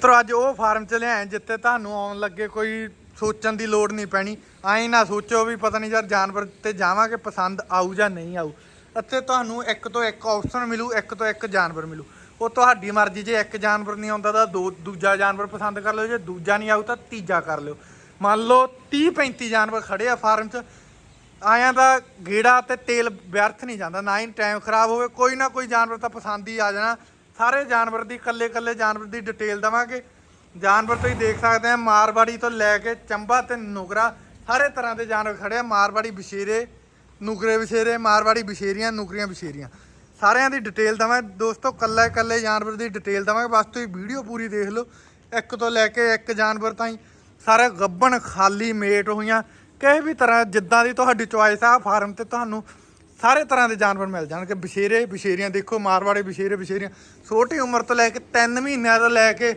ਮਿੱਤਰੋ, ਅੱਜ ਉਹ ਫਾਰਮ ਚ ਲਿਆਏ ਜਿੱਥੇ ਤੁਹਾਨੂੰ ਆਉਣ ਲੱਗੇ ਕੋਈ ਸੋਚਣ ਦੀ ਲੋੜ ਨਹੀਂ ਪੈਣੀ। ਐਂ ਨਾ ਸੋਚੋ ਵੀ ਪਤਾ ਨਹੀਂ ਯਾਰ ਜਾਨਵਰ ਤੇ ਜਾਵਾਂਗੇ ਪਸੰਦ ਆਊ ਜਾਂ ਨਹੀਂ ਆਊ। ਇੱਥੇ ਤੁਹਾਨੂੰ ਇੱਕ ਤੋਂ ਇੱਕ ਆਪਸ਼ਨ ਮਿਲੂ, ਇੱਕ ਤੋਂ ਇੱਕ ਜਾਨਵਰ ਮਿਲੂ। ਉਹ ਤੁਹਾਡੀ ਮਰਜ਼ੀ, ਜੇ ਇੱਕ ਜਾਨਵਰ ਨਹੀਂ ਆਉਂਦਾ ਤਾਂ ਦੋ, ਦੂਜਾ ਜਾਨਵਰ ਪਸੰਦ ਕਰ ਲਿਓ, ਜੇ ਦੂਜਾ ਨਹੀਂ ਆਊ ਤਾਂ ਤੀਜਾ ਕਰ ਲਿਓ। ਮੰਨ ਲਓ 30 35 ਜਾਨਵਰ ਖੜੇ ਆ ਫਾਰਮ 'ਚ ਆਇਆਂ ਦਾ ਗੇੜਾ ਤੇ ਤੇਲ ਵਿਅਰਥ ਨਹੀਂ ਜਾਂਦਾ, ਨਾ ਹੀ ਟਾਈਮ ਖਰਾਬ ਹੋਵੇ, ਕੋਈ ਨਾ ਕੋਈ ਜਾਨਵਰ ਤਾਂ ਪਸੰਦ ਹੀ ਆ ਜਾਣਾ। ਸਾਰੇ ਜਾਨਵਰ ਦੀ, ਇਕੱਲੇ ਇਕੱਲੇ ਜਾਨਵਰ ਦੀ ਡਿਟੇਲ ਦਵਾਂਗੇ। ਜਾਨਵਰ ਤੁਸੀਂ ਦੇਖ ਸਕਦੇ ਆ, ਮਾਰਵਾੜੀ ਤੋਂ ਲੈ ਕੇ ਚੰਬਾ ਤੇ ਨੁਗਰਾ ਸਾਰੇ ਤਰ੍ਹਾਂ ਦੇ ਜਾਨਵਰ ਖੜੇ ਆ। ਮਾਰਵਾੜੀ ਬਸ਼ੀਰੇ ਨੁਗਰੇ ਬਸ਼ੀਰੇ ਮਾਰਵਾੜੀ ਬਸ਼ੀਰੀਆਂ ਨੁਗਰੀਆਂ ਬਸ਼ੀਰੀਆਂ ਸਾਰਿਆਂ ਦੀ ਡਿਟੇਲ ਦਵਾਂ। ਦੋਸਤੋ ਕੱਲੇ ਕੱਲੇ ਜਾਨਵਰ ਦੀ ਡਿਟੇਲ ਦਵਾਂਗੇ। ਬਸ ਤੁਸੀਂ ਵੀਡੀਓ ਪੂਰੀ ਦੇਖ ਲਓ। ਇੱਕ ਤੋਂ ਲੈ ਕੇ ਇੱਕ ਜਾਨਵਰ ਤਾਈਂ ਸਾਰੇ ਗੱਬਣ ਖਾਲੀ ਮੇਟ ਹੋਈਆਂ। ਕਿਸੇ ਵੀ ਤਰ੍ਹਾਂ ਜਿੱਦਾਂ ਦੀ ਤੁਹਾਡੀ ਚੁਆਇਸ ਆ, ਫਾਰਮ ਤੇ ਤੁਹਾਨੂੰ ਸਾਰੇ ਤਰ੍ਹਾਂ ਦੇ ਜਾਨਵਰ ਮਿਲ ਜਾਣਗੇ। ਬਸ਼ੇਰੇ ਬਸ਼ੇਰੀਆਂ ਦੇਖੋ, ਮਾਰਵਾੜੇ ਬਸ਼ੇਰੇ ਬਸ਼ੇਰੀਆਂ ਛੋਟੀ ਉਮਰ ਤੋਂ ਲੈ ਕੇ 3 ਮਹੀਨਿਆਂ ਤੋਂ ਲੈ ਕੇ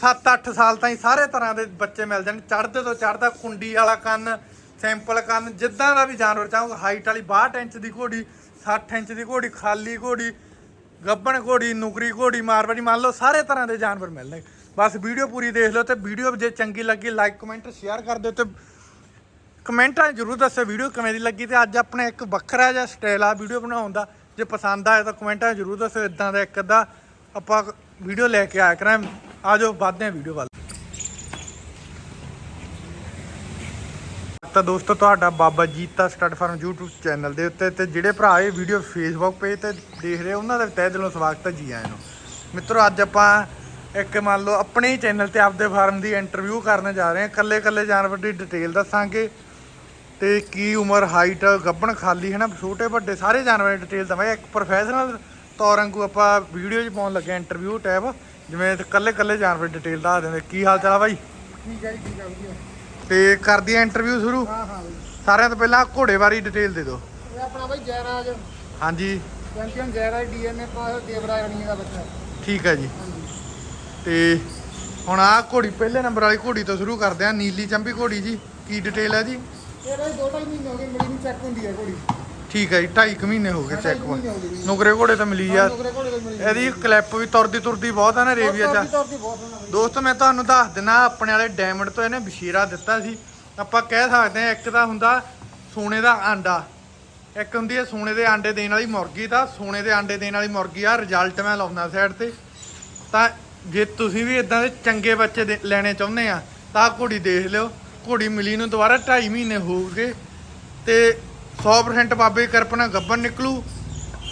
7-8 ਸਾਲ ਤਾਈਂ ਸਾਰੇ ਤਰ੍ਹਾਂ ਦੇ ਬੱਚੇ ਮਿਲ ਜਾਣ ਚੜ੍ਹਦੇ ਤੋਂ ਚੜ੍ਹਦਾ ਕੁੰਡੀ ਵਾਲਾ ਕੰਨ, ਸਿੰਪਲ ਕੰਨ, ਜਿੱਦਾਂ ਦਾ ਵੀ ਜਾਨਵਰ ਚਾਹੋ ਹਾਈਟ ਵਾਲੀ 62 ਇੰਚ ਦੀ ਘੋੜੀ 60 ਇੰਚ ਦੀ ਘੋੜੀ, ਖਾਲੀ ਘੋੜੀ, ਗੱਬਣ ਘੋੜੀ, ਨੁਕਰੀ ਘੋੜੀ, ਮਾਰਵਾੜੀ, ਮੰਨ ਲਓ ਸਾਰੇ ਤਰ੍ਹਾਂ ਦੇ ਜਾਨਵਰ ਮਿਲਣਗੇ। ਬਸ ਵੀਡੀਓ ਪੂਰੀ ਦੇਖ ਲਓ ਤੇ ਵੀਡੀਓ ਜੇ ਚੰਗੀ ਲੱਗੀ ਲਾਈਕ ਕਮੈਂਟ ਸ਼ੇਅਰ ਕਰ ਦਿਓ ਤੇ ਕਮੈਂਟਾਂ ਜ਼ਰੂਰ ਦੱਸਿਓ ਵੀਡੀਓ ਕਿਵੇਂ ਦੀ ਲੱਗੀ ਤੇ ਅੱਜ ਆਪਣੇ ਇੱਕ ਵੱਖਰਾ ਜਿਹਾ ਸਟਾਈਲ ਆ ਵੀਡੀਓ ਬਣਾਉਣ ਦਾ। ਜੇ ਪਸੰਦ ਆਇਆ ਤਾਂ ਕਮੈਂਟਾਂ ਜ਼ਰੂਰ ਦੱਸਿਓ ਇਦਾਂ ਦਾ ਇੱਕ ਅੱਧਾ ਆਪਾਂ ਵੀਡੀਓ ਲੈ ਕੇ ਆਇਆ ਕਰਾਂ ਆਜੋ ਵੱਧਦੇ ਹਾਂ ਵੀਡੀਓ ਵੱਲ। ਤਾਂ ਦੋਸਤੋ, ਤੁਹਾਡਾ Baba Jeeta stud farm YouTube channel ਦੇ ਉੱਤੇ ਤੇ ਜਿਹੜੇ ਭਰਾ ਇਹ ਵੀਡੀਓ Facebook ਪੇਜ ਤੇ ਦੇਖ ਰਹੇ, ਉਹਨਾਂ ਦਾ ਤਹਿ ਦਿਲੋਂ ਸਵਾਗਤ ਹੈ ਜੀ ਆਇਆਂ ਨੂੰ। ਮਿੱਤਰੋ, ਅੱਜ ਆਪਾਂ ਇੱਕ ਮੰਨ ਲਓ ਆਪਣੇ ਹੀ ਚੈਨਲ ਤੇ ਆਪਦੇ ਫਾਰਮ ਦੀ ਇੰਟਰਵਿਊ ਕਰਨ ਜਾ ਰਹੇ ਹਾਂ। ਕੱਲੇ ਕੱਲੇ ਜਾਨਵਰ ਦੀ ਡਿਟੇਲ ਦੱਸਾਂਗੇ। ਤੇ ਕੀ ਉਮਰ ਹਾਈਟ ਗੱਭਣ ਖਾਲੀ ਹੈ ਨਾ ਛੋਟੇ ਵੱਡੇ ਸਾਰੇ ਜਾਨਵਰਾਂ ਦੀ ਡਿਟੇਲ ਦਵਾਂਗੇ। ਇੱਕ ਪ੍ਰੋਫੈਸ਼ਨਲ ਤੌਰ ਵਾਂਗੂ ਆਪਾਂ ਵੀਡੀਓ 'ਚ ਪਾਉਣ ਲੱਗੇ ਇੰਟਰਵਿਊ ਟੈਬ ਜਿਵੇਂ ਕੱਲੇ ਕੱਲੇ ਜਾਨਵਰ ਦੀ ਡਿਟੇਲ ਦੱਸ ਦਿੰਦੇ। ਕੀ ਹਾਲ ਚਾਲ ਆ ਬਾਈ? ਠੀਕ ਹੈ ਜੀ ਠੀਕ ਵਧੀਆ। ਤੇ ਕਰਦੀ ਆ ਇੰਟਰਵਿਊ ਸ਼ੁਰੂ? ਹਾਂ ਹਾਂ ਬਈ। ਸਾਰਿਆਂ ਤੋਂ ਪਹਿਲਾਂ ਘੋੜੇ ਬਾਰੇ ਡਿਟੇਲ ਦੇ ਦਿਓ। ਇਹ ਆਪਣਾ ਬਈ ਜੈਰਾਜ। ਹਾਂਜੀ। ਚੈਂਪੀਅਨ ਜੈਰਾਜ ਡੀਐਨਏ ਪਾਸ ਦੇਵਰਾਜ ਰਣੀ ਦਾ ਬੱਚਾ। ਠੀਕ ਹੈ ਜੀ। ਤੇ ਹੁਣ ਆ ਘੋੜੀ ਪਹਿਲੇ ਨੰਬਰ ਵਾਲੀ ਘੋੜੀ ਤੋਂ ਸ਼ੁਰੂ ਕਰਦੇ ਆ। ਨੀਲੀ ਚੰਬੀ ਘੋੜੀ ਜੀ। ਕੀ ਡਿਟੇਲ ਹੈ ਜੀ? ਇਹ ਬਈ ਦੋ ਢਾਈ ਮਹੀਨੇ ਹੋ ਗਏ ਮਿਲੀ ਨੂੰ ਚੈੱਕ ਹੁੰਦੀ ਹੈ ਘੋੜੀ। ਠੀਕ ਹੈ ਜੀ 2.5 ਮਹੀਨੇ ਹੋ ਗਏ ਚੈੱਕ ਜੀ। ਨੁਕਰੇ ਘੋੜੇ ਤਾਂ ਮਿਲੀ ਆ। ਨੁਕਰੇ ਘੋੜੇ ਤੋਂ ਮਿਲੀ ਇਹਦੀ ਕਲਿੱਪ ਵੀ ਤੁਰਦੀ ਤੁਰਦੀ ਬਹੁਤ ਆ ਨਾ ਰੇਵੀਆ ਚ। ਦੋਸਤੋ ਮੈਂ ਤੁਹਾਨੂੰ ਦੱਸ ਦਿਨਾ ਆਪਣੇ ਵਾਲੇ ਡਾਇਮੰਡ ਤੋਂ ਇਹਨੇ ਬਸ਼ੀਰਾ ਦਿੱਤਾ ਸੀ। ਆਪਾਂ ਕਹਿ ਸਕਦੇ ਹਾਂ ਇੱਕ ਤਾਂ ਹੁੰਦਾ ਸੋਨੇ ਦਾ ਆਂਡਾ। ਇੱਕ ਹੁੰਦੀ ਹੈ ਸੋਨੇ ਦੇ ਆਂਡੇ ਦੇਣ ਵਾਲੀ ਮੁਰਗੀ ਤਾਂ ਸੋਨੇ ਦੇ ਆਂਡੇ ਦੇਣ ਵਾਲੀ ਮੁਰਗੀ ਆ ਰਿਜ਼ਲਟ ਮੈਂ ਲਾਉਣਾ ਸਾਈਡ ਤੇ। ਤਾਂ ਜੇ ਤੁਸੀਂ ਵੀ ਇਦਾਂ ਦੇ ਚੰਗੇ ਬੱਚੇ ਦੇ- ਲੈਣੇ ਚਾਹੁੰਦੇ ਆ ਤਾਂ ਘੋੜੀ ਦੇਖ ਲਿਓ। ਘੋੜੀ ਮਿਲੀ ਨੂੰ ਦੁਬਾਰਾ 2.5 ਮਹੀਨੇ ਹੋ ਗਏ ਤੇ 100% ਬਾਬੇ ਕਿਰਪਨਾ ਕਿਰਪਾ ਗੱਬਨ ਨਿਕਲੂ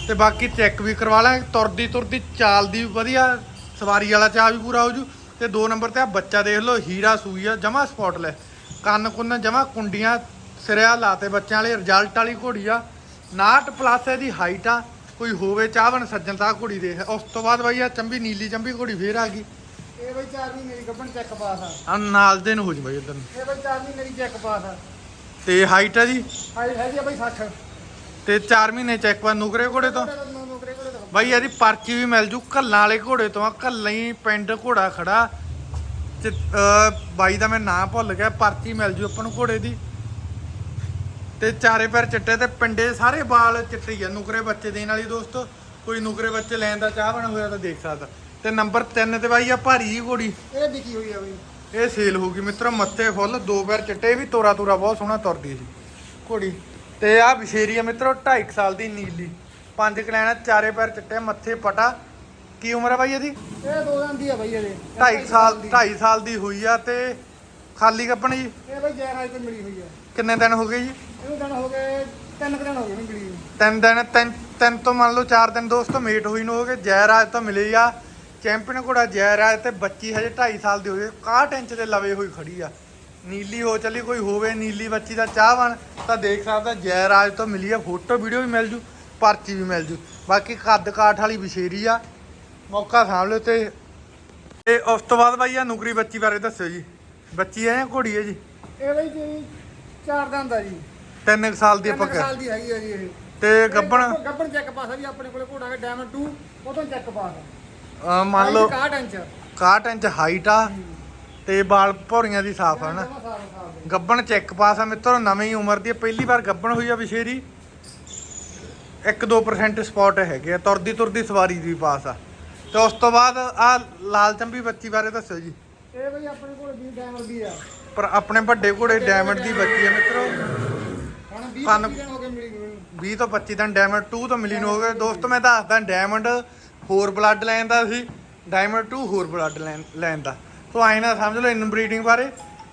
ਤੇ ਬਾਕੀ ਚੈੱਕ ਵੀ ਕਰਵਾ ਲਾਂਗੇ। ਤੁਰਦੀ ਤੁਰਦੀ ਚਾਲ ਦੀ ਵੀ ਵਧੀਆ ਸਵਾਰੀ ਵਾਲਾ ਚਾਹ ਵੀ ਪੂਰਾ ਹੋ ਜੂ ਤੇ ਦੋ ਨੰਬਰ ਤੇ ਆ ਬੱਚਾ ਦੇਖ ਲਓ, ਹੀਰਾ ਸੂਈ ਆ, ਜਮਾ ਸਪੌਟਲੈਸ ਕੰਨ ਕੁੰਨ ਜਮਾ ਕੁੰਡੀਆਂ ਸਿਰਿਆ ਲਾਤੇ ਬੱਚਿਆਂ ਵਾਲੇ ਰਿਜ਼ਲਟ ਵਾਲੀ ਘੋੜੀ ਆ। 59 ਪਲੱਸ ਇਹਦੀ ਹਾਈਟ ਆ, ਕੋਈ ਹੋਵੇ ਚਾਹਵਣ ਸੱਜਣ ਤਾਂ ਘੋੜੀ ਦੇ ਉਸ ਤੋਂ ਬਾਅਦ ਬਾਈ ਆ ਚੰਬੀ, ਨੀਲੀ ਚੰਬੀ ਘੋੜੀ ਫੇਰ ਆ ਗਈ। ਇਹ ਬਈ 4 ਮਹੀਨੇ ਦੀ ਗੱਭਣ ਚੈੱਕ ਪਾਸ ਆ। ਆ ਨਾਲ ਦੇ ਨੂੰ ਹੋ ਜੂ ਬਾਈ ਉਧਰ ਇਹ ਬਈ 4 ਮਹੀਨੇ ਦੀ ਚੈੱਕ ਪਾਸ ਆ। ਤੇ ਹਾਈਟ ਆ ਜੀ? ਹਾਈ ਹੈਗੀ ਆ ਬਈ 60 ਤੇ 4 ਮਹੀਨੇ ਚੈੱਕ ਪਾ ਨੁਕਰੇ ਘੋੜੇ ਤੋਂ? ਨੁਕਰੇ ਘੋੜੇ ਤੋਂ। ਬਾਈ ਇਹਦੀ ਪਰਚੀ ਵੀ ਮਿਲ ਜੂ ਕੱਲਾਂ ਵਾਲੇ ਘੋੜੇ ਤੋਂ ਆ ਕੱਲਾਂ ਹੀ ਪਿੰਡ ਘੋੜਾ ਖੜਾ। ਅਹ ਬਾਈ ਦਾ ਮੈਂ ਨਾਂ ਭੁੱਲ ਗਿਆ ਪਰਚੀ ਮਿਲ ਜੂ ਆਪਾਂ ਨੂੰ ਘੋੜੇ ਦੀ। ਤੇ ਚਾਰੇ ਪੈਰ ਚਿੱਟੇ ਤੇ ਪਿੰਡੇ ਸਾਰੇ ਵਾਲ ਚਿੱਟੇ ਹੀ ਆ ਨੁਕਰੇ ਬੱਚੇ ਦੇਣ ਵਾਲੀ ਦੋਸਤੋ। ਕੋਈ ਨੁਕਰੇ ਬੱਚੇ ਲੈਣ ਦਾ ਚਾਹਵਣ ਹੋਇਆ ਤਾਂ ਦੇਖ ਸਕਦਾ। ਤੇ ਨੰਬਰ 3 ਤੇ ਬਾਈ ਆ ਭਾਰੀ ਘੋੜੀ। ਇਹ ਵਿਕੀ ਹੋਈ ਆ ਬਈ। ਇਹ ਸੇਲ ਹੋ ਗਈ ਮਿੱਤਰੋ ਮੱਥੇ ਫੁੱਲ ਦੋ ਪੈਰ ਚਿੱਟੇ ਵੀ ਤੋਰਾ ਤੋਰਾ ਬਹੁਤ ਸੋਹਣਾ ਤੁਰਦੀ ਸੀ ਘੋੜੀ। ਤੇ ਆ ਵਿਸ਼ੇਰੀ ਆ ਮਿੱਤਰੋ 2.5 ਸਾਲ ਦੀ ਨੀਲੀ। ਪੰਜ ਕਲੈਣਾ ਚਾਰੇ ਪੈਰ ਚਿੱਟੇ ਮੱਥੇ ਪਟਾ। ਕੀ ਉਮਰ ਆ ਬਾਈ ਇਹਦੀ? ਇਹ ਦੋ ਦਿਨ ਦੀ ਆ ਬਈ ਇਹਦੇ। 2.5 ਸਾਲ 2.5 ਸਾਲ ਦੀ ਹੋਈ ਆ ਤੇ ਖਾਲੀ ਕੱਪਣ ਜੀ? ਇਹ ਬਈ ਜੈਰਾਜ ਤੋਂ ਮਿਲੀ ਹੋਈ ਆ। ਕਿੰਨੇ ਦਿਨ ਹੋ ਗਏ ਜੀ? ਇਹਨੂੰ ਦਿਨ ਹੋ ਗਏ ਤਿੰਨ ਦਿਨ ਹੋ ਗਏ ਮਿਲੀ। ਤਿੰਨ ਦਿਨ ਤਿੰਨ ਤਿੰਨ ਤੋਂ ਮੰਨ ਲਓ ਚਾਰ ਦਿਨ ਦੋਸਤੋ ਮੇਟ ਹੋਈ ਨੂੰ ਹੋ ਗਏ ਜੈਰਾਜ ਤੋਂ ਮਿਲੀ ਆ। ਚੈਂਪੀਅਨ ਘੋੜਾ ਜੈਰਾਜ ਤੇ ਬੱਚੀ ਹਜੇ 2.5 ਸਾਲ ਦੀ ਹੋਈ 61 ਇੰਚ ਦੇ ਲਵੇ ਹੋਈ ਖੜੀ ਆ। ਨੀਲੀ ਹੋ ਚੱਲੀ ਕੋਈ ਹੋਵੇ ਨੀਲੀ ਬੱਚੀ ਦਾ ਚਾਹਵਾਨ ਤਾਂ ਦੇਖ ਸਕਦਾ ਜੈਰਾਜ ਤੋਂ ਮਿਲੀ ਆ ਫੋਟੋ ਵੀਡੀਓ ਵੀ ਮਿਲ ਜੂ ਪਰਚੀ ਵੀ ਮਿਲ ਜੂ। ਬਾਕੀ ਕੱਦ ਕਾਠ ਵਾਲੀ ਵਿਸ਼ੇਰੀ ਆ ਮੌਕਾ ਸਾਂਭ ਲਿਓ ਤੇ ਤੇ ਉਸ ਤੋਂ ਬਾਅਦ ਬਾਈ ਆ ਨੁਕਰੀ ਬੱਚੀ ਬਾਰੇ ਦੱਸਿਓ ਜੀ। ਬੱਚੀ ਹੈ ਜਾਂ ਘੋੜੀ ਹੈ ਜੀ? ਇਹ ਬਈ ਜੀ ਚਾਰ ਦਿਨ ਦਾ ਜੀ। ਤਿੰਨ ਕੁ ਸਾਲ ਦੀ ਆਪਾਂ ਸਾਲ ਦੀ ਹੈਗੀ ਆ ਜੀ ਇਹ। ਤੇ ਗੱਬਣ? ਗੱਬਣ ਚੈੱਕ ਪਾਸ ਆ ਵੀ ਆਪਣੇ ਕੋਲੇ ਘੋੜਾ ਹੈ ਡਾਇਮੰਡ 2 ਉਹ ਤੋਂ ਚੈੱਕ ਪਾਸ ਅਹ ਆ ਮੰਨ ਲਓ 61 ਇੰਚ। 61 ਇੰਚ ਹਾਈਟ ਆ ਤੇ ਬਾਲ ਭੌਰੀਆਂ ਦੀ ਸਾਫ਼ ਆ ਨਾ। ਆ ਆ। ਗੱਬਣ ਚੈੱਕ ਪਾਸ ਆ ਮਿੱਤਰੋ ਨਵੀਂ ਉਮਰ ਦੀ ਆ, ਪਹਿਲੀ ਵਾਰ ਗੱਬਣ ਹੋਈ ਆ ਵਿਸ਼ੇਰੀ 1-2% ਸਪੌਟ ਹੈਗੇ ਆ ਤੁਰਦੀ ਤੁਰਦੀ ਸਵਾਰੀ ਦੀ ਪਾਸ ਆ। ਤੇ ਉਸ ਤੋਂ ਬਾਅਦ ਆ ਲਾਲ ਚੰਬੀ ਬੱਚੀ ਬਾਰੇ ਦੱਸੋ ਜੀ। ਇਹ ਬਈ ਆਪਣੇ ਕੋਲ ਵੀ ਡੈਮਰ ਦੀ ਆ। ਪਰ ਆਪਣੇ ਵੱਡੇ ਘੋੜੇ ਡਾਇਮੰਡ ਦੀ ਬੱਚੀ ਹੈ ਮਿੱਤਰੋ। ਹੁਣ 20 ਪੰਨ- ਦਿਨ ਹੋ ਗਏ ਮਿਲੀ। 20 ਤੋਂ 25 ਦਿਨ ਡਾਇਮੰਡ 2 ਤੋਂ ਮਿਲੀ ਨੂੰ ਹੋ ਗਏ। ਦੋਸਤੋ ਮੈਂ ਦੱਸਦਾ ਡਾਇਮੰਡ ਹੋਰ ਬਲੱਡ ਲਾਈਨ ਦਾ ਸੀ। ਡਾਇਮੰਡ 2 ਹੋਰ ਬਲੱਡ ਲਾਈਨ ਦਾ। ਸੋ ਆਏ ਨਾ ਸਮਝ ਲਓ ਇਨਬਰੀਡਿੰਗ ਬਾਰੇ।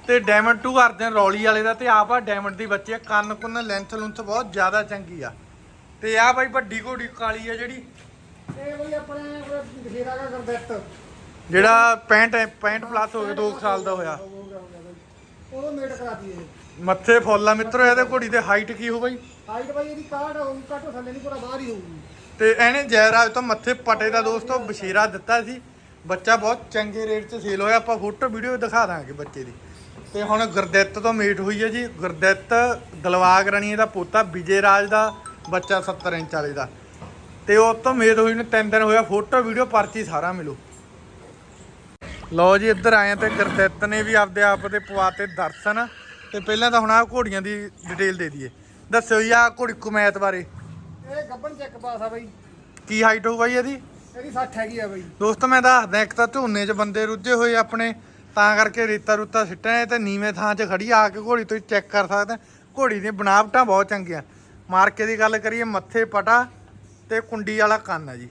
ਤੇ ਡਾਇਮੰਡ 2 ਕਰਦੇ ਆ ਰੌਲੀ ਵਾਲੇ ਦਾ। ਤੇ ਆਪ ਆ ਡਾਇਮੰਡ ਦੀ ਬੱਚੀ ਆ। ਕੰਨ ਕੁੰਨ ਲੈਂਥ ਲੁੰਥ ਬਹੁਤ ਜ਼ਿਆਦਾ ਚੰਗੀ ਆ। ਤੇ ਆ ਬਾਈ ਵੱਡੀ ਘੋੜੀ ਕਾਲੀ ਆ ਜਿਹੜੀ। ਇਹ ਬਈ ਆਪਣੇ ਕੋਲ ਬਥੇਰਾ ਦਾ ਗਰਦੱਤ ਜਿਹੜਾ 65 65 ਪਲੱਸ ਹੋ ਗਏ 2 ਸਾਲ ਦਾ ਹੋਇਆ। ਉਹ ਮੇਟ ਕਰਾਤੀ ਇਹ ਮੱਥੇ ਫੁੱਲ ਆ ਮਿੱਤਰੋ ਇਹਦੇ ਘੋੜੀ ਦੇ ਹਾਈਟ ਕੀ ਹੋ ਬਾਈ? ਹਾਈਟ ਬਈ ਇਹਦੀ ਕਾਟ ਹੋਊਗੀ ਘੱਟੋ ਥੱਲੇ ਨਹੀਂ ਪੂਰਾ ਬਾਹਰ ਹੀ ਹੋਊਗੀ। ਤੇ ਇਹਨੇ ਜੈਰਾਜ ਤੋਂ ਮੱਥੇ ਪਟੇ ਦਾ ਦੋਸਤੋ ਬਸ਼ੀਰਾ ਦਿੱਤਾ ਸੀ। ਬੱਚਾ ਬਹੁਤ ਚੰਗੇ ਰੇਟ 'ਚ ਸੇਲ ਹੋਇਆ ਆਪਾਂ ਫੋਟੋ ਵੀਡੀਓ ਦਿਖਾ ਦਾਂਗੇ ਬੱਚੇ ਦੀ। ਤੇ ਹੁਣ ਗੁਰਦਿੱਤ ਤੋਂ ਮੀਟ ਹੋਈ ਹੈ ਜੀ। ਗੁਰਦਿੱਤ ਦਲਵਾਗ ਰਣੀ ਦਾ ਪੋਤਾ ਵਿਜੇ ਰਾਜ ਦਾ ਬੱਚਾ 70 ਇੰਚ ਵਾਲੇ ਦਾ। ਤੇ ਉਹ ਤੋਂ ਮੇਦ ਹੋਈ ਨੂੰ ਤਿੰਨ ਦਿਨ ਹੋਇਆ ਫੋਟੋ ਵੀਡੀਓ ਪਰਚੀ ਸਾਰਾ ਮਿਲੂ। ਲਓ ਜੀ ਇੱਧਰ ਆਏ ਤੇ ਗੁਰਦਿੱਤ ਨੇ ਵੀ ਆਪਦੇ ਆਪ ਦੇ ਪਵਾਤੇ ਦਰਸ਼ਨ। ਤੇ ਪਹਿਲਾਂ ਤਾਂ ਹੁਣ ਆ ਘੋੜੀਆਂ ਦੀ ਡਿਟੇਲ ਦੇ ਦਈਏ। ਦੱਸਿਓ ਜੀ ਆ ਘੋੜੀ ਕੁਮੈਤ ਬਾਰੇ। ਇਹ ਗੱਬਨ ਚੈੱਕ ਪਾਸ ਆ ਬਈ। ਕੀ ਹਾਈਟ ਹੋਊ ਬਾਈ ਇਹਦੀ? ਇਹਦੀ 60 ਹੈਗੀ ਆ ਬਈ। ਦੋਸਤੋ ਮੈਂ ਦੱਸਦਾ ਇੱਕ ਤਾਂ ਝੋਨੇ 'ਚ ਬੰਦੇ ਰੁੱਝੇ ਹੋਏ ਆਪਣੇ ਤਾਂ ਕਰਕੇ ਰੇਤਾ ਰੁੱਤਾ ਸਿੱਟਣਾ ਤੇ ਨੀਵੇਂ ਥਾਂ 'ਚ ਖੜੀ ਆ ਕੇ ਘੋੜੀ ਤੁਸੀਂ ਚੈੱਕ ਕਰ ਸਕਦੇ। ਘੋੜੀ ਦੀਆਂ ਬਣਾਵਟਾਂ ਬਹੁਤ ਚੰਗੀਆਂ। ਮਾਰਕੇ ਦੀ ਗੱਲ ਕਰੀਏ ਮੱਥੇ ਪਟਾ ਤੇ ਕੁੰਡੀ ਵਾਲਾ ਕੰਨ ਆ ਜੀ।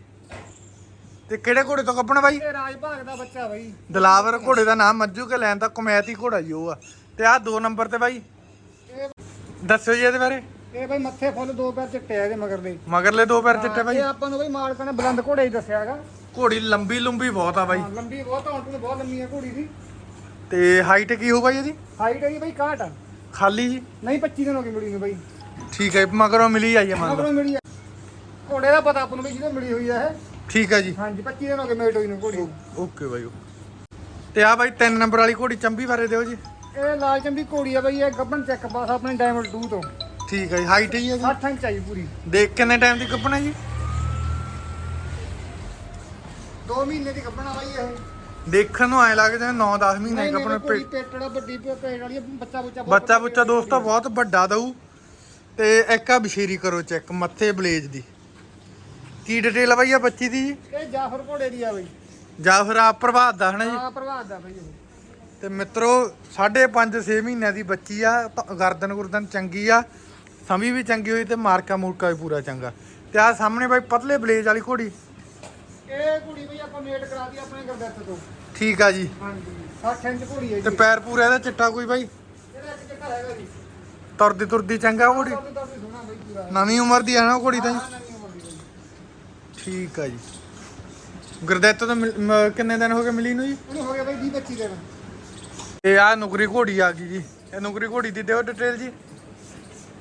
ਤੇ ਕਿਹੜੇ ਘੋੜੇ ਤੋਂ ਕੱਪਣਾ ਬਾਈ? ਇਹ ਰਾਜ ਭਾਗ ਦਾ ਬੱਚਾ ਬਈ। ਦਲਾਵਰ ਘੋੜੇ ਦਾ ਨਾਮ ਮੱਜੂ ਕੇ ਲੈਣ ਦਾ ਕਮੈਤੀ ਘੋੜਾ ਜੀ ਉਹ ਆ। ਤੇ ਆਹ ਦੋ ਨੰਬਰ ਤੇ ਬਾਈ। ਦੱਸਿਓ ਜੀ ਇਹਦੇ ਬਾਰੇ। ਇਹ ਬਈ ਮੱਥੇ ਫੁੱਲ ਦੋ ਪੈਰ ਚਿੱਟੇ ਆ ਇਹਦੇ ਮਗਰ ਦੇ ਮਗਰਲੇ ਦੋ ਪੈਰ ਚਿੱਟੇ ਬਾਈ। ਇਹ ਆਪਾਂ ਨੂੰ ਬਈ ਮਾਲਕ ਨੇ ਬਲੰਦ ਘੋੜੇ ਹੀ ਦੱਸਿਆ ਹੈਗਾ। ਘੋੜੀ ਲੰਬੀ ਲੰਬੀ ਬਹੁਤ ਆ ਬਾਈ। ਹਾਂ, ਲੰਬੀ ਬਹੁਤ ਹੁਣ ਤੋਂ ਬਹੁਤ ਲੰਮੀ ਆ ਘੋੜੀ ਦੀ। ਤੇ ਹਾਈਟ ਕੀ ਹੋਊ ਬਾਈ ਇਹਦੀ? ਹਾਈਟ ਹੈਗੀ ਬਈ 61 ਖਾਲੀ ਜੀ। ਨਹੀਂ 25 ਦਿਨ ਹੋ ਗਏ ਮਿਲੀ ਨੂੰ ਬਈ। ਠੀਕ ਹੈ ਮਗਰੋਂ ਮਿਲੀ ਆਈ ਹੈ ਮੰਨ ਲਓ। ਮਗਰੋਂ ਮਿਲੀ ਆ। ਘੋੜੇ ਦਾ ਪਤਾ ਆਪਾਂ ਨੂੰ ਬਈ ਜਿਹਦੇ ਮਿਲੀ ਹੋਈ ਆ ਇਹ। ਠੀਕ ਹੈ ਜੀ। ਹਾਂਜੀ 25 ਦਿਨ ਹੋ ਗਏ ਮੇਟ ਹੋਈ ਨੂੰ ਘੋੜੀ। ਓਕੇ ਬਾਈ ਤੇ ਆ ਬਾਈ ਤਿੰਨ ਨੰਬਰ ਵਾਲੀ ਘੋੜੀ ਚੰਬੀ ਬਾਰੇ ਦਿਓ ਜੀ। ਇਹ ਲਾਲ ਚੰਬੀ ਘੋੜੀ ਆ ਬਈ ਇਹ ਗੱਬਨ ਚੈੱਕ ਪਾਸ ਆਪਣੇ ਡਾਇਮੰਡ 2 ਤੋਂ। ਠੀਕ ਹੈ ਜੀ ਹਾਈਟ ਹੀ ਹੈ ਜੀ। 60 ਇੰਚ ਆਈ ਪੂਰੀ। ਦੇਖ ਕਿੰਨੇ ਟਾਈਮ ਦੀ ਕੱਪਣਾ ਜੀ? 2 ਮਹੀਨੇ ਦੀ ਗੱਬਨ ਆ ਬਈ ਇਹ। ਦੇਖਣ ਨੂੰ ਐ ਲੱਗਦਾ 9-10 ਮਹੀਨੇ ਨਹੀਂ ਘੋੜੀ ਪੇਟੜਾ ਵੱਡੀ ਪੇਟ ਵਾਲੀ ਬੱਚਾ ਬੁੱਚਾ ਬੱਚਾ ਬੁੱਚਾ ਦੋਸਤੋ ਬਹੁਤ ਵੱਡਾ ਦਊ। ਤੇ ਇੱਕ ਆ ਬਸ਼ੀਰੀ ਕਰੋ ਚੈੱਕ ਮੱਥੇ ਬਲੇਜ ਦੀ। ਕੀ ਡਿਟੇਲ ਆ ਬਾਈ ਆ ਬੱਚੀ ਦੀ ਇਹ ਜਾਫਰ ਘੋੜੇ ਦੀ ਆ ਬਈ। ਜਾਂ ਫਿਰ ਆ ਪ੍ਰਭਾਤ ਦਾ ਹਨਾ ਜੀ? ਹਾਂ ਪ੍ਰਭਾਤ ਦਾ ਬਈ ਇਹ ਤੇ ਮਿੱਤਰੋ 5.5 6 ਮਹੀਨਿਆਂ ਦੀ ਬੱਚੀ ਆ ਤ- ਗਰਦਨ ਗੁਰਦਨ ਚੰਗੀ ਆ ਸਮੀ ਵੀ ਚੰਗੀ ਹੋਈ ਤੇ ਮਾਰਕਾ ਮੂਰਕਾ ਵੀ ਪੂਰਾ ਚੰਗਾ। ਤੇ ਆ ਸਾਹਮਣੇ ਬਾਈ ਪਤਲੇ ਬਲੇਜ ਵਾਲੀ ਘੋੜੀ। ਇਹ ਕੁੜੀ ਬਈ ਆਪਾਂ ਮੇਟ ਕਰਾਤੀ ਆਪਣੇ ਗੁਰਦੱਤ ਤੋਂ। ਠੀਕ ਆ ਜੀ। ਹਾਂਜੀ 60 ਇੰਚ ਘੋੜੀ ਹੈ ਤੇ ਜੀ ਪੈਰ ਪੂਰਾ ਇਹਦਾ ਚਿੱਟਾ ਕੋਈ ਬਾਈ? ਇਹਦਾ ਇੱਕ ਚੱਕਰ ਹੈਗਾ ਜੀ। ਤੁਰਦੀ ਤੁਰਦੀ ਚੰਗਾ ਘੋੜੀ? ਤੁਹਾਨੂੰ ਤਾਂ ਸੋਹਣਾ ਬਈ ਪੂਰਾ। ਨਵੀਂ ਉਮਰ ਦੀ ਆ ਨਾ ਘੋੜੀ ਤਾਂ ਜੀ? ਹਾਂ, ਨਵੀਂ ਉਮਰ ਦੀ ਬਈ। ਠੀਕ ਆ ਜੀ। ਗੁਰਦਿੱਤ ਤੋਂ ਮਿਲ- ਮ- ਕਿੰਨੇ ਦਿਨ ਹੋ ਗਏ ਮਿਲੀ ਨੂੰ ਜੀ? ਉਹਨੂੰ ਹੋ ਗਿਆ ਬਈ 20 25 ਦਿਨ। ਇਹ ਆ ਨੁਗਰੀ ਘੋੜੀ ਆ ਗਈ ਜੀ। ਇਹ ਨੁਗਰੀ ਘੋੜੀ ਦੀ ਦਿਓ ਡਿਟੇਲ ਜੀ।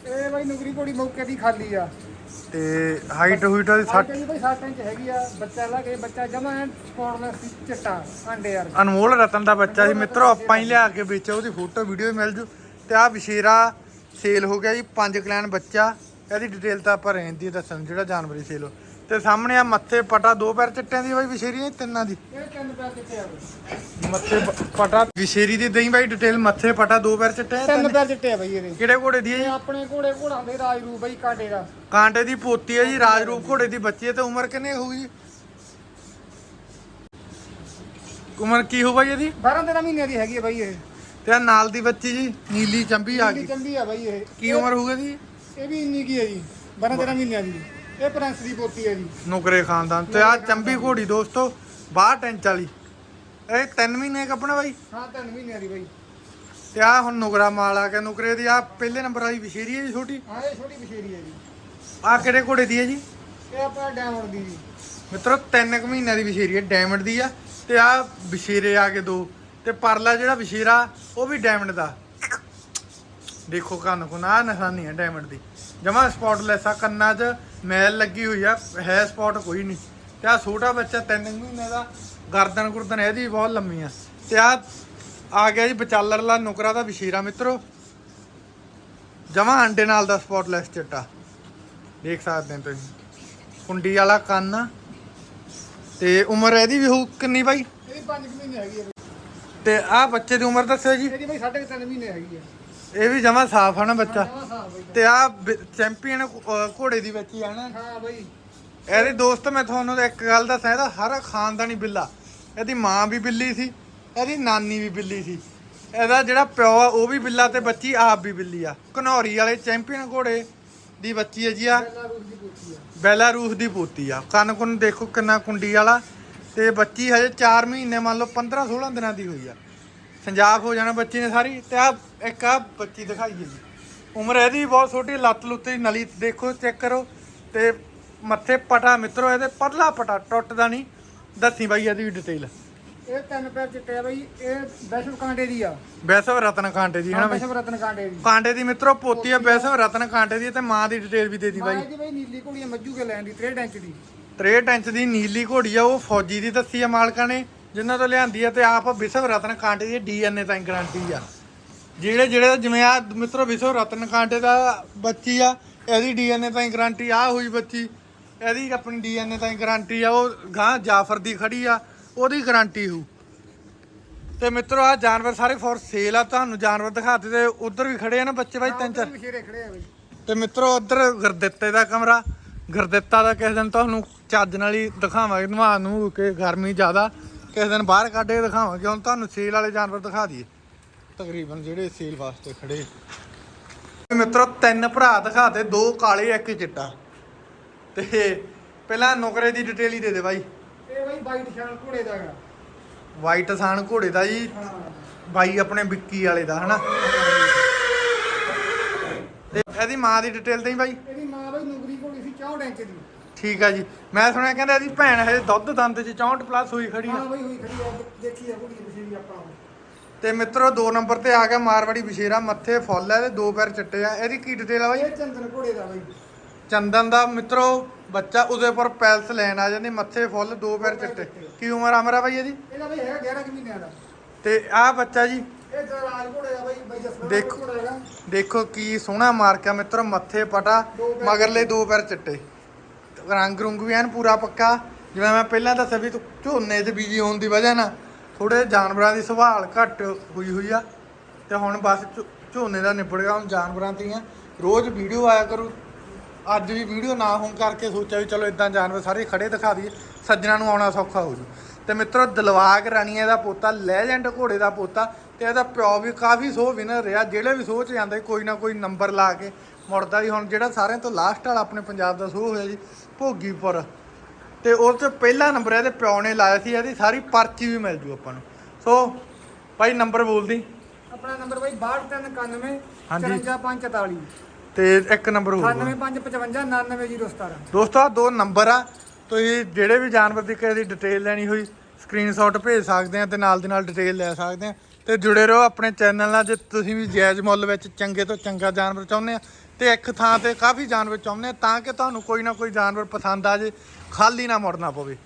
ਇਹ ਬਈ ਨੁਗਰੀ ਘੋੜੀ ਮੌਕੇ ਦੀ ਖਾਲੀ ਆ। ਤੇ ਹਾਈਟ ਹੂਈਟ ਉਹਦੀ 60 60 ਬਈ 60 ਇੰਚ ਹੈਗੀ ਆ। ਬੱਚਾ ਲਾ ਕੇ ਬੱਚਾ ਜਮਾ ਸਪੋਰਟਲੈਸ ਚਿੱਟਾ ਆਂਡੇ ਯਾਰ ਅਨਮੋਲ ਰਤਨ ਦਾ ਬੱਚਾ ਸੀ। ਮਿੱਤਰੋ ਆਪਾਂ ਹੀ ਲਿਆ ਕੇ ਵੇਚਿਆ ਉਹਦੀ ਫੋਟੋ ਵੀਡੀਓ ਮਿਲ ਜੂ। ਤੇ ਆ ਵਿਸ਼ੇਰਾ ਸੇਲ ਹੋ ਗਿਆ ਜੀ ਪੰਜ ਕਲੈਨ ਬੱਚਾ। ਇਹਦੀ ਡਿਟੇਲ ਤਾਂ ਆਪਾਂ ਰਹਿੰਦੀ ਦੱਸਣ ਜਿਹੜਾ ਜਾਨਵਰ ਸੇਲ ਹੋ ਤੇ ਸਾਹਮਣੇ ਆ ਮੱਥੇ ਪਟਾ ਦੋ ਪੈਰ ਚਿੱਟਿਆਂ ਦੀ ਬਾਈ ਵਿਸ਼ੇਰੀਆਂ ਤਿੰਨਾਂ ਦੀ। ਇਹ ਤਿੰਨ ਪੈਰ ਚਿੱਟੇ ਆ ਬਈ। ਮੱਥੇ ਪ- ਪਟਾ ਵਿਸ਼ੇਰੀ ਦੀ ਦਈ ਬਾਈ ਡਿਟੇਲ ਮੱਥੇ ਪਟਾ ਦੋ ਪੈਰ ਚਿੱਟੇ ਆ, ਤਿੰਨ ਤਿੰਨ- ਪੈਰ ਚਿੱਟੇ ਆ ਬਈ ਇਹਦੇ। ਕਿਹੜੇ ਘੋੜੇ ਦੀ ਹੈ ਇਹ ਜੀ ਆਪਣੇ ਘੋੜੇ ਘੋੜਾ ਦੇ ਰਾਜਰੂ ਬਈ ਕਾਂਡੇ ਦਾ। ਕਾਂਟੇ ਦੀ ਪੋਤੀ ਹੈ ਜੀ ਰਾਜਰੂਪ ਘੋੜੇ ਦੀ ਬੱਚੀ ਹੈ ਤੇ ਉਮਰ ਕਿੰਨੀ ਹੋਊਗੀ ਉਮਰ ਕੀ ਹੋ ਬਾਈ ਇਹਦੀ? 12 13 ਮਹੀਨਿਆਂ ਦੀ ਹੈਗੀ ਆ ਬਈ ਇਹ। ਤੇ ਨਾਲ ਦੀ ਬੱਚੀ ਜੀ ਨੀਲੀ ਚੰਬੀ ਆ ਨੀਲੀ ਗਈ। ਚੰਬੀ ਆ ਬਈ ਇਹ। ਕੀ ਉਮਰ ਹੋਊਗੀ ਇਹ ਵੀ ਇੰਨੀ ਕੀ ਹੈ ਜੀ 12 13 ਮਹੀਨਿਆਂ ਦੀ। ਇਹ ਪ੍ਰਿੰਸ ਦੀ ਪੋਤੀ ਹੈ ਜੀ। ਨੁਕਰੇ ਖਾਨਦਾਨ ਤੇ ਆ ਚੰਬੀ ਘੋੜੀ ਦੋਸਤੋ 62 ਇੰਚ ਵਾਲੀ। ਇਹ 3 ਮਹੀਨੇ ਕੱਪਣਾ ਬਾਈ? ਹਾਂ ਤਿੰਨ ਮਹੀਨਿਆਂ ਦੀ ਬਈ। ਤੇ ਆ ਹੁਣ ਨੁਕਰਾ ਮਾਲ ਆ ਗਿਆ ਨੁਕਰੇ ਦੀ ਆ ਪਹਿਲੇ ਨੰਬਰ ਵਾਲੀ ਵਿਸ਼ੇਰੀ ਹੈ ਜੀ ਛੋਟੀ? ਹਾਂ ਇਹ ਛੋਟੀ ਬਸ਼ੇਰੀ ਹੈ ਜੀ। ਆ ਕਿਹੜੇ ਘੋੜੇ ਦੀ ਹੈ ਜੀ? ਇਹ ਆਪਣਾ ਡਾਇਮੰਡ ਦੀ ਜੀ। ਮਿੱਤਰੋ 3 ਕੁ ਮਹੀਨਿਆਂ ਦੀ ਵਿਸ਼ੇਰੀ ਹੈ ਡਾਇਮੰਡ ਦੀ ਆ। ਤੇ ਆ ਵਿਸ਼ੇਰੇ ਆ ਕੇ ਦੋ। ਤੇ ਪਰਲਾ ਜਿਹੜਾ ਵਿਸ਼ੇਰਾ ਉਹ ਵੀ ਡਾਇਮੰਡ ਦਾ। ਦੇਖੋ ਕੰਨ ਕੋ ਨਾ ਨਿਸ਼ਾਨੀ ਹੈ ਡਾਇਮੰਡ ਦੀ। ਜਮਾ ਸਪੌਟਲੈਸ ਆ ਕੰਨਾਂ 'ਚ ਮੈਲ ਲੱਗੀ ਹੋਈ ਆ ਹੈ ਸਪੌਟ ਕੋਈ ਨਹੀਂ। ਤੇ ਆ ਛੋਟਾ ਬੱਚਾ 3 ਮਹੀਨੇ ਦਾ ਗਰਦਨ ਗੁਰਦਨ ਇਹਦੀ ਬਹੁਤ ਲੰਮੀ ਆ। ਤੇ ਆ ਆ ਗਿਆ ਜੀ ਵਿਚਾਲਰਲਾ ਨੁਕਰਾ ਦਾ ਵਿਸ਼ੇਰਾ ਮਿੱਤਰੋ। ਜਮਾ ਅੰਡੇ ਨਾਲ ਦਾ ਸਪੌਟਲੈਸ ਚਿੱਟਾ। ਦੇਖ ਸਕਦੇ ਹੋ ਤੁਸੀਂ। ਕੁੰਡੀ ਵਾਲਾ ਕੰਨ ਆ। ਤੇ ਉਮਰ ਇਹਦੀ ਵੀ ਹੋਊ ਕਿੰਨੀ ਬਾਈ? ਇਹਦੀ 5 ਮਹੀਨੇ ਹੈਗੀ ਹੈ ਤੇ ਆ ਬੱਚੇ ਦੀ ਉਮਰ ਦੱਸਿਓ ਜੀ। ਇਹਦੀ ਬਈ 3.5 ਮਹੀਨੇ ਹੈਗੀ ਹੈ ਇਹ ਵੀ ਜਮਾ ਸਾਫ਼ ਆ ਨਾ ਬੱਚਾ। ਤੇ ਆ ਚੈਂਪੀਅਨ ਘੋੜੇ ਦੀ ਬੱਚੀ ਆ ਨਾ। ਹਾਂ ਬਈ। ਇਹਦੇ ਦੋਸਤ ਮੈਂ ਤੁਹਾਨੂੰ ਇੱਕ ਗੱਲ ਦੱਸਾਂ ਇਹਦਾ ਸਾਰਾ ਖਾਨਦਾਨੀ ਬਿੱਲਾ। ਇਹਦੀ ਮਾਂ ਵੀ ਬਿੱਲੀ ਸੀ ਇਹਦੀ ਨਾਨੀ ਵੀ ਬਿੱਲੀ ਸੀ। ਇਹਦਾ ਜਿਹੜਾ ਪਿਓ ਆ ਉਹ ਵੀ ਬਿੱਲਾ ਤੇ ਬੱਚੀ ਆਪ ਵੀ ਬਿੱਲੀ ਆ। ਘਨੌਰੀ ਵਾਲੇ ਚੈਂਪੀਅਨ ਘੋੜੇ ਦੀ ਬੱਚੀ ਹੈ ਜੀ ਆ। ਬੈਲਾਰੂਸ ਦੀ ਪੋਤੀ ਆ। ਕੰਨ ਕੁੰਨ ਦੇਖੋ ਕਿੰਨਾ ਕੁੰਡੀ ਵਾਲਾ। ਤੇ ਬੱਚੀ ਹਜੇ 4 ਮਹੀਨੇ ਮੰਨ ਲਓ 15 16 ਦਿਨਾਂ ਦੀ ਹੋਈ ਆ। ਸੰਜਾਬ ਹੋ ਜਾਣਾ ਬੱਚੀ ਨੇ ਸਾਰੀ ਤੇ ਆ ਇੱਕ ਆ ਬੱਚੀ ਦਿਖਾਈ ਜੀ। ਉਮਰ ਇਹਦੀ ਬਹੁਤ ਛੋਟੀ ਲੱਤ ਲੁੱਤ ਦੀ ਨਲੀ ਦੇਖੋ ਚੈੱਕ ਕਰੋ ਤੇ ਮੱਥੇ ਪਟਾ ਮਿੱਤਰੋ ਇਹਦੇ ਪਤਲਾ ਪਟਾ ਟੁੱਟਦਾ ਨਹੀਂ। ਦੱਸੀ ਬਾਈ ਇਹਦੀ ਵੀ ਡਿਟੇਲ ਇਹ ਤਿੰਨ ਪੈਰ ਚਿੱਟੇ ਆ ਬਈ ਇਹ ਵੈਸ਼ਵ ਕਾਂਡੇ ਦੀ ਆ। ਵੈਸਵ ਰਤਨ ਕਾਂਟੇ ਦੀ ਹੈ ਨਾ ਬਾਈ? ਵੈਸ਼ਵ ਰਤਨ ਕਾਂਡੇ ਦੀ। ਕਾਂਟੇ ਦੀ ਮਿੱਤਰੋ ਪੋਤੀ ਆ ਵੈਸਵ ਰਤਨ ਕਾਂਟੇ ਦੀ ਤੇ ਮਾਂ ਦੀ ਡਿਟੇਲ ਵੀ ਦੇ ਦੀ ਬਾਈ। ਮਾਂ ਦੀ ਬਈ ਨੀਲੀ ਘੋੜੀ ਮੱਜੂ ਕੇ ਲੈਣ ਦੀ 63 ਇੰਚ ਦੀ। 63 ਇੰਚ ਦੀ ਨੀਲੀ ਘੋੜੀ ਆ ਉਹ ਫੌਜੀ ਦੀ ਦੱਸੀ ਆ ਮਾਲਕਾਂ ਨੇ। ਜਿਨ੍ਹਾਂ ਤੋਂ ਲਿਆਂਦੀ ਆ ਤੇ ਆਪ ਵਿਸ਼ਵ ਰਤਨ ਕਾਂਟੇ ਦੀ ਡੀਐਨਏ ਤਾਂ ਗਾਰੰਟੀ ਆ। ਜਿਹੜੇ ਜਿਹੜੇ ਜਿਵੇਂ ਆ ਮਿੱਤਰੋ ਵਿਸ਼ਵ ਰਤਨ ਕਾਂਟੇ ਦਾ ਬੱਚੀ ਆ ਇਹਦੀ ਡੀਐਨਏ ਤਾਂ ਗਾਰੰਟੀ ਆ ਹੋਈ ਬੱਚੀ। ਇਹਦੀ ਆਪਣੀ ਡੀਐਨਏ ਤਾਂ ਗਾਰੰਟੀ ਆ ਉਹ ਗਾਂ ਜਾਫਰ ਦੀ ਖੜੀ ਆ ਉਹਦੀ ਗਾਰੰਟੀ ਹੋ ਤੇ ਮਿੱਤਰੋ ਆ ਜਾਨਵਰ ਸਾਰੇ ਫੋਰ ਸੇਲ ਆ ਤੁਹਾਨੂੰ ਜਾਨਵਰ ਦਿਖਾਤੇ ਤੇ ਉਧਰ ਵੀ ਖੜੇ ਆ ਨਾ ਬੱਚੇ ਬਾਈ ਤਿੰਨ ਚਾਰ। ਤੇ ਮਿੱਤਰੋ ਉਧਰ ਗੁਰਦਿੱਤੇ ਦਾ ਕਮਰਾ। ਗੁਰਦਿੱਤਾ ਦਾ ਕਿਸੇ ਦਿਨ ਤੁਹਾਨੂੰ ਚੱਜ ਨਾਲ ਹੀ ਦਿਖਾਵਾਂਗੇ ਨਵਾ ਨੂੰ ਕਿ ਗਰਮੀ ਜ਼ਿਆਦਾ। ਕਿਸੇ ਦਿਨ ਬਾਹਰ ਕੱਢ ਕੇ ਦਿਖਾਵਾਂਗੇ ਹੁਣ ਤੁਹਾਨੂੰ ਸੇਲ ਵਾਲੇ ਜਾਨਵਰ ਦਿਖਾ ਦਈਏ। ਤਕਰੀਬਨ ਜਿਹੜੇ ਸੇਲ ਵਾਸਤੇ ਖੜੇ। ਮਿੱਤਰੋ ਤਿੰਨ ਭਰਾ ਦਿਖਾਤੇ ਦੋ ਕਾਲੇ ਇੱਕ ਚਿੱਟਾ। ਤੇ ਪਹਿਲਾਂ ਨੁਕਰੇ ਦੀ ਡਿਟੇਲ ਹੀ ਦੇ ਦੇ ਬਾਈ। ਇਹ ਬਈ ਵਾਈਟ ਸ਼ਾਨ ਘੋੜੇ ਦਾ ਹੈਗਾ। ਵਾਈਟ ਸਾਨ ਘੋੜੇ ਦਾ ਜੀ। ਬਾਈ ਆਪਣੇ ਵਿੱਕੀ ਵਾਲੇ ਦਾ ਹਨਾ? ਤੇ ਇਹਦੀ ਮਾਂ ਦੀ ਡਿਟੇਲ ਦੇਈ ਬਾਈ। ਇਹਦੀ ਮਾਂ ਬਈ ਨੁਗਰੀ ਘੋੜੀ ਸੀ 64 ਇੰਚ ਦੀ। ਠੀਕ ਆ ਜੀ। ਮੈਂ ਸੁਣਿਆ ਕਹਿੰਦਾ ਇਹਦੀ ਭੈਣ ਹਜੇ ਦੁੱਧ ਦੰਦ ਚ 64 ਪਲੱਸ ਹੋਈ ਖੜੀ ਹਾਂ ਆ ਬਈ ਹੋਈ ਖੜੀ ਆ। ਦੇਖੀ ਆ ਘੋੜੀ ਵਿਸ਼ੇਰੀ ਆਪਾਂ ਤੇ ਮਿੱਤਰੋ ਦੋ ਨੰਬਰ ਤੇ ਆ ਗਿਆ ਮਾਰਵਾੜੀ ਬਸ਼ੇਰਾ ਮੱਥੇ ਫੁੱਲ ਹੈ ਤੇ ਦੋ ਪੈਰ ਚਿੱਟੇ ਆ। ਇਹਦੀ ਕੀ ਡਿਟੇਲ ਆ ਬਾਈ? ਇਹ ਚੰਦਨ ਘੋੜੇ ਦਾ ਬਈ। ਚੰਦਨ ਦਾ ਮਿੱਤਰੋ ਬੱਚਾ ਉਦੇਪੁਰ ਪੈਲਸ ਲੈਣ ਆ ਜਾਂਦੀ ਮੱਥੇ ਫੁੱਲ ਦੋ ਪੈਰ ਚਿੱਟੇ। ਕੀ ਉਮਰ ਆ ਮੇਰਾ ਬਾਈ ਇਹਦੀ? ਇਹਦਾ ਬਈ ਹੈਗਾ 11 ਕੁ ਮਹੀਨਿਆਂ ਦਾ। ਤੇ ਆਹ ਬੱਚਾ ਜੀ। ਇਹ ਤਾਂ ਰਾਜ ਘੋੜੇ ਦਾ ਬਈ ਬਈ ਜਸਵੰਤ ਦੇਖੋ। ਘੋੜਾ ਹੈਗਾ ਦੇਖੋ ਕੀ ਸੋਹਣਾ ਮਾਰਕਾ ਮਿੱਤਰੋ ਮੱਥੇ ਪਟਾ ਮਗਰਲੇ ਦੋ ਪੈਰ ਚਿੱਟੇ। ਰੰਗ ਰੁੰਗ ਵੀ ਐਨ ਪੂਰਾ ਪੱਕਾ। ਜਿਵੇਂ ਮੈਂ ਪਹਿਲਾਂ ਦੱਸਿਆ ਵੀ ਤੂੰ ਝੋਨੇ 'ਚ ਬੀਜੀ ਹੋਣ ਦੀ ਵਜ੍ਹਾ ਨਾਲ ਥੋੜੇ ਜਾਨਵਰਾਂ ਦੀ ਸੰਭਾਲ ਘੱਟ ਹੋਈ ਹੋਈ ਆ। ਤੇ ਹੁਣ ਬਸ ਝੋ- ਝੋਨੇ ਦਾ ਨਿਬੜ ਗਿਆ, ਹੁਣ ਜਾਨਵਰਾਂ ਤੇ ਹੀ ਆ ਰੋਜ਼ ਵੀਡੀਓ ਆਇਆ ਕਰੂ। ਅੱਜ ਵੀ ਵੀਡੀਓ ਨਾ ਹੋਣ ਕਰਕੇ ਸੋਚਿਆ ਵੀ ਚਲੋ ਇਦਾਂ ਜਾਨਵਰ ਸਾਰੇ ਖੜੇ ਦਿਖਾ ਦਈਏ, ਸੱਜਣਾ ਨੂੰ ਆਉਣਾ ਸੌਖਾ ਹੋ ਜੂ। ਤੇ ਮਿੱਤਰੋ, ਦਲਵਾਗ ਰਾਣੀਏ ਦਾ ਪੋਤਾ ਲੈਜੈਂਡ ਘੋੜੇ ਦਾ ਪੋਤਾ, ਤੇ ਇਹਦਾ ਪਿਓ ਵੀ ਕਾਫੀ ਸੋ ਵਿਨਰ ਰਿਹਾ, ਜਿਹੜੇ ਵੀ ਸੋਚ ਜਾਂਦੇ ਕੋਈ ਨਾ ਕੋਈ ਨੰਬਰ ਲਾ ਕੇ ਮੁੜਦਾ ਜੀ। ਹੁਣ ਜਿਹੜਾ ਸਾਰਿਆਂ ਤੋਂ ਲਾਸਟ ਵਾਲਾ ਆਪਣੇ ਪੰਜਾਬ ਦਾ ਸੋ ਹੋਇਆ ਜੀ ਭੋਗੀਪੁਰ ਤੇ ਉਹ ਚ ਪਹਿਲਾ ਨੰਬਰ ਇਹਦੇ ਪਿਓ ਨੇ ਲਾਇਆ ਸੀ ਇਹਦੀ ਸਾਰੀ ਪਰਚੀ ਵੀ ਮਿਲ ਜੂ ਆਪਾਂ ਨੂੰ। ਸੋ ਭਾਈ ਨੰਬਰ ਬੋਲਦੀ ਆਪਣਾ ਨੰਬਰ ਬਈ 6291 ਹਾਂਜੀ। 54544 ਤੇ ਇੱਕ ਨੰਬਰ ਹੋਰ ਬੋਲ। 98555 99017 ਦੋਸਤੋ ਦੋ ਨੰਬਰ ਆ। ਤੁਸੀਂ ਜਿਹੜੇ ਵੀ ਜਾਨਵਰ ਦੀ ਕਿਸੇ ਦੀ ਡਿਟੇਲ ਲੈਣੀ ਹੋਈ ਸਕਰੀਨਸ਼ਾਟ ਭੇਜ ਸਕਦੇ ਆ ਤੇ ਨਾਲ ਦੀ ਨਾਲ ਡਿਟੇਲ ਲੈ ਸਕਦੇ ਆ। ਤੇ ਜੁੜੇ ਰਹੋ ਆਪਣੇ ਚੈਨਲ ਨਾਲ ਜੇ ਤੁਸੀਂ ਵੀ ਜਾਇਜ਼ ਮੁੱਲ ਵਿੱਚ ਚੰਗੇ ਤੋਂ ਚੰਗਾ ਜਾਨਵਰ ਚਾਹੁੰਦੇ ਆ ਤੇ ਇੱਕ ਥਾਂ ਤੇ ਕਾਫੀ ਜਾਨਵਰ ਚਾਹੁੰਦੇ ਆ, ਤਾਂ ਕਿ ਤੁਹਾਨੂੰ ਕੋਈ ਨਾ ਕੋਈ ਜਾਨਵਰ ਪਸੰਦ ਆ ਜੇ, ਖਾਲੀ ਨਾ ਮੁੜਨਾ ਪਵੇ।